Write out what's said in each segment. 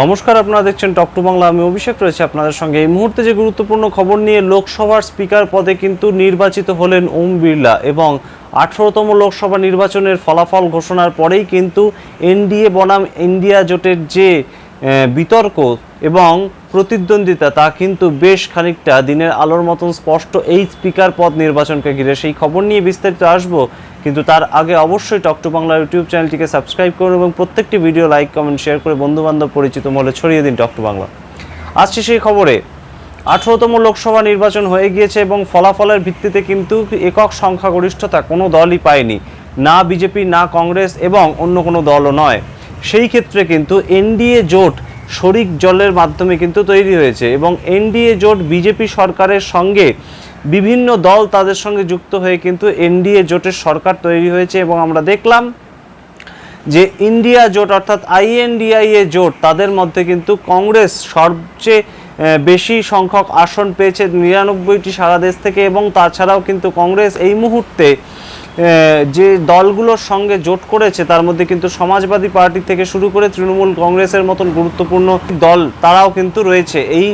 নমস্কার, আপনারা দেখছেন টক টু বাংলা। আমি অভিষেক রয়েছে আপনাদের সঙ্গে। এই মুহূর্তে যে গুরুত্বপূর্ণ খবর নিয়ে লোকসভার স্পিকার পদে কিন্তু নির্বাচিত হলেন ওম বিড়লা এবং আঠারোতম লোকসভা নির্বাচনের ফলাফল ঘোষণার পরেই কিন্তু এনডিএ বনাম ইন্ডিয়া জোটের যে বিতর্ক এবং প্রতিদ্বন্দ্বিতা, তা কিন্তু বেশ খানিকটা দিনের আলোর মতন স্পষ্ট এই স্পিকার পদ নির্বাচনকে ঘিরে। সেই খবর নিয়ে বিস্তারিত আসব কিন্তু তার আগে অবশ্যই টক টু বাংলা ইউটিউব চ্যানেলটিকে সাবস্ক্রাইব করুন এবং প্রত্যেকটি ভিডিও লাইক কমেন্ট শেয়ার করে বন্ধুবান্ধব পরিচিত মহলে ছড়িয়ে দিন টক টু বাংলা আসছি সেই খবরে। আঠারোতম লোকসভা নির্বাচন হয়ে গিয়েছে এবং ফলাফলের ভিত্তিতে কিন্তু একক সংখ্যাগরিষ্ঠতা কোনো দলই পায়নি। না বিজেপি, না কংগ্রেস এবং অন্য কোনো দলও নয়। সেই ক্ষেত্রে কিন্তু এনডিএ জোট শরিক জলের মাধ্যমে কিন্তু তৈরি হয়েছে এবং এনডিএ জোট বিজেপি সরকারের সঙ্গে বিভিন্ন দল তাদের সঙ্গে যুক্ত হয়ে কিন্তু এনডিএ জোটের সরকার তৈরি হয়েছে এবং আমরা দেখলাম যে ইন্ডিয়া জোট অর্থাৎ আইএনডিআই এ জোট, তাদের মধ্যে কিন্তু কংগ্রেস সবচেয়ে বেশি সংখ্যক আসন পেয়েছে নিরানব্বইটি সারা দেশ থেকে এবং তাছাড়াও কিন্তু কংগ্রেস এই মুহূর্তে যে দলগুলোর সঙ্গে জোট করেছে, তার মধ্যে কিন্তু সমাজবাদী পার্টি থেকে শুরু করে তৃণমূল কংগ্রেসের মতন গুরুত্বপূর্ণ দল, তারাও কিন্তু রয়েছে এই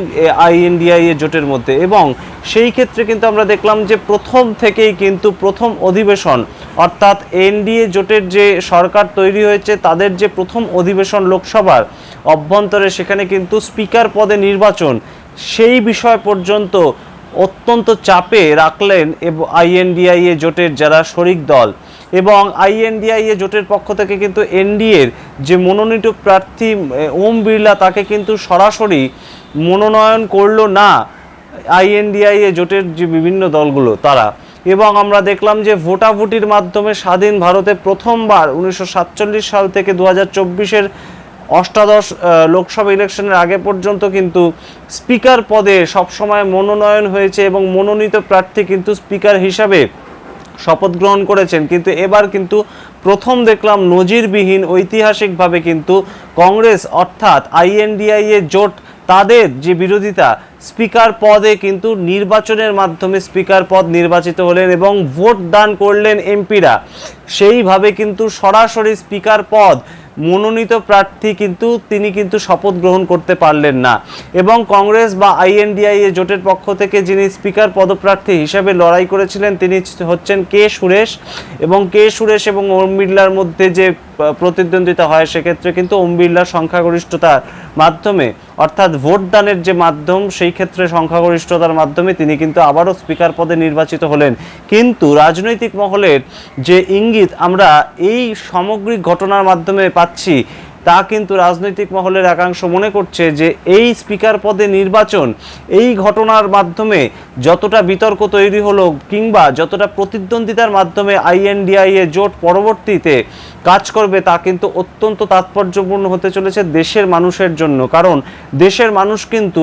আইএনডিআইএ জোটের মধ্যে। এবং সেই ক্ষেত্রে কিন্তু আমরা দেখলাম যে প্রথম থেকেই কিন্তু প্রথম অধিবেশন, অর্থাৎ এনডিএ জোটের যে সরকার তৈরি হয়েছে, তাদের যে প্রথম অধিবেশন লোকসভার অভ্যন্তরে সেখানে কিন্তু স্পিকার পদে নির্বাচন, সেই বিষয় পর্যন্ত অত্যন্ত চাপে রাখলেন এবং আইএনডিআইএ জোটের যারা শরিক দল এবং আইএনডিআইএ জোটের পক্ষ থেকে কিন্তু এনডিএর যে মনোনীত প্রার্থী ওম বিড়লা তাকে কিন্তু সরাসরি মনোনয়ন করল না আইএনডিআইএ জোটের যে বিভিন্ন দলগুলো, তারা। এবং আমরা দেখলাম যে ভোটাভুটির মাধ্যমে স্বাধীন ভারতে প্রথমবার উনিশশো সাতচল্লিশ সাল থেকে দু হাজার অষ্টাদশ লোকসভা ইলেকশনের আগে পর্যন্ত কিন্তু স্পিকার পদে সবসময় মনোনয়ন হয়েছে এবং মনোনীত প্রার্থী কিন্তু স্পিকার হিসাবে শপথ গ্রহণ করেছেন। কিন্তু এবার কিন্তু প্রথম দেখলাম নজিরবিহীন ঐতিহাসিকভাবে কিন্তু কংগ্রেস অর্থাৎ আইএনডিআইএ জোট তাদের যে বিরোধিতা, স্পিকার পদে কিন্তু নির্বাচনের মাধ্যমে স্পিকার পদ নির্বাচিত হলেন এবং ভোট দান করলেন এমপিরা। সেইভাবে কিন্তু সরাসরি স্পিকার পদ মনোনীত প্রার্থী কিন্তু তিনি কিন্তু শপথ গ্রহণ করতে পারলেন না। এবং কংগ্রেস বা আইএনডিআই এ জোটের পক্ষ থেকে যিনি স্পিকার পদপ্রার্থী হিসাবে লড়াই করেছিলেন, তিনি হচ্ছেন কে সুরেশ। এবং কে সুরেশ এবং ওম বিড়লার মধ্যে যে প্রতিদ্বন্দ্বিতা হয়, সেক্ষেত্রে কিন্তু ওম বিড়লার সংখ্যাগরিষ্ঠতার মাধ্যমে, অর্থাৎ ভোটদানের যে মাধ্যম, সেই ক্ষেত্রে সংখ্যাগরিষ্ঠতার মাধ্যমে তিনি কিন্তু আবারও স্পিকার পদে নির্বাচিত হলেন। কিন্তু রাজনৈতিক মহলের যে ইঙ্গিত, আমরা এই সামগ্রিক ঘটনার মাধ্যমে পাচ্ছি তা কিন্তু রাজনৈতিক মহলের একাংশ মনে করছে যে এই স্পিকার পদে নির্বাচন, এই ঘটনার মাধ্যমে যতটা বিতর্ক তৈরি হলো কিংবা যতটা প্রতিদ্বন্দ্বিতার মাধ্যমে আইএনডিআইএ জোট পরবর্তীতে কাজ করবে তা কিন্তু অত্যন্ত তাৎপর্যপূর্ণ হতে চলেছে দেশের মানুষের জন্য। কারণ দেশের মানুষ কিন্তু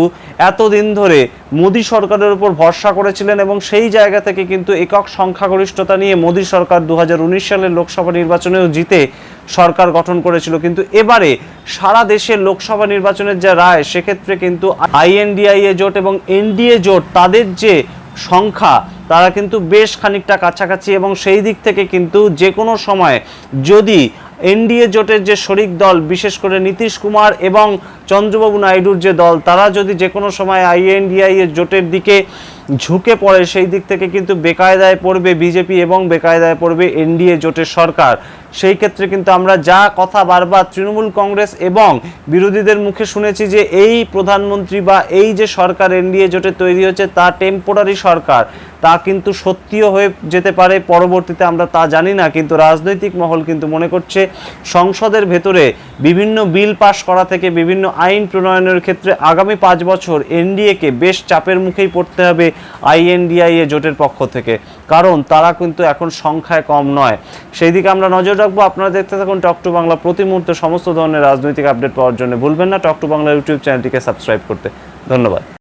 এতদিন ধরে মোদী সরকারের উপর ভরসা করেছিলেন এবং সেই জায়গা থেকে কিন্তু একক সংখ্যাগরিষ্ঠতা নিয়ে মোদী সরকার দু হাজার উনিশ সালের লোকসভা নির্বাচনেও জিতে সরকার গঠন করেছিল, কিন্তু এবারে সারা দেশের লোকসভা নির্বাচনের যে রায়, সেক্ষেত্রে কিন্তু আইএনডিআইএ জোট এবং এনডিএ জোট, তাদের যে সংখ্যা, তারা কিন্তু বেশ খানিকটা কাছাকাছি এবং সেই দিক থেকে কিন্তু যে কোনো সময় যদি এনডিএ জোটের যে শরিক দল, বিশেষ করে নীতিশ কুমার এবং চন্দ্রবাবু নাইডুর যে দল, তারা যদি যে কোনো সময় আইএনডিআইএ জোটের দিকে ঝুঁকে পড়ে, সেই দিক থেকে কিন্তু বেকায়দায় পড়বে বিজেপি এবং বেকায়দায় পড়বে এনডিএ জোটের সরকার। সেই ক্ষেত্রে কিন্তু আমরা যা কথা বারবার তৃণমূল কংগ্রেস এবং বিরোধীদের মুখে শুনেছি যে এই প্রধানমন্ত্রী বা এই যে সরকার এনডিএ জোটে তৈরি হচ্ছে তা টেম্পোরারি সরকার। তা কিন্তু সত্যিও হয়ে যেতে পারে, পরবর্তীতে আমরা তা জানি না, কিন্তু রাজনৈতিক মহল কিন্তু মনে করছে সংসদের ভেতরে বিভিন্ন বিল পাশ করা থেকে বিভিন্ন আইন প্রণয়নের ক্ষেত্রে আগামী পাঁচ বছর এনডিএকে বেশ চাপের মুখেই পড়তে হবে আইএনডিআইএ জোটের পক্ষ থেকে। কারণ তারা কিন্তু এখন সংখ্যায় কম নয়। সেই দিকে আমরা নজর রাখব। আপনারা দেখতে থাকুন টক টু বাংলা প্রতি মুহূর্তে সমস্ত ধরনের রাজনৈতিক আপডেট পাওয়ার জন্য ভুলবেন না। টক টু বাংলা ইউটিউব চ্যানেলটিকে সাবস্ক্রাইব করতে ধন্যবাদ।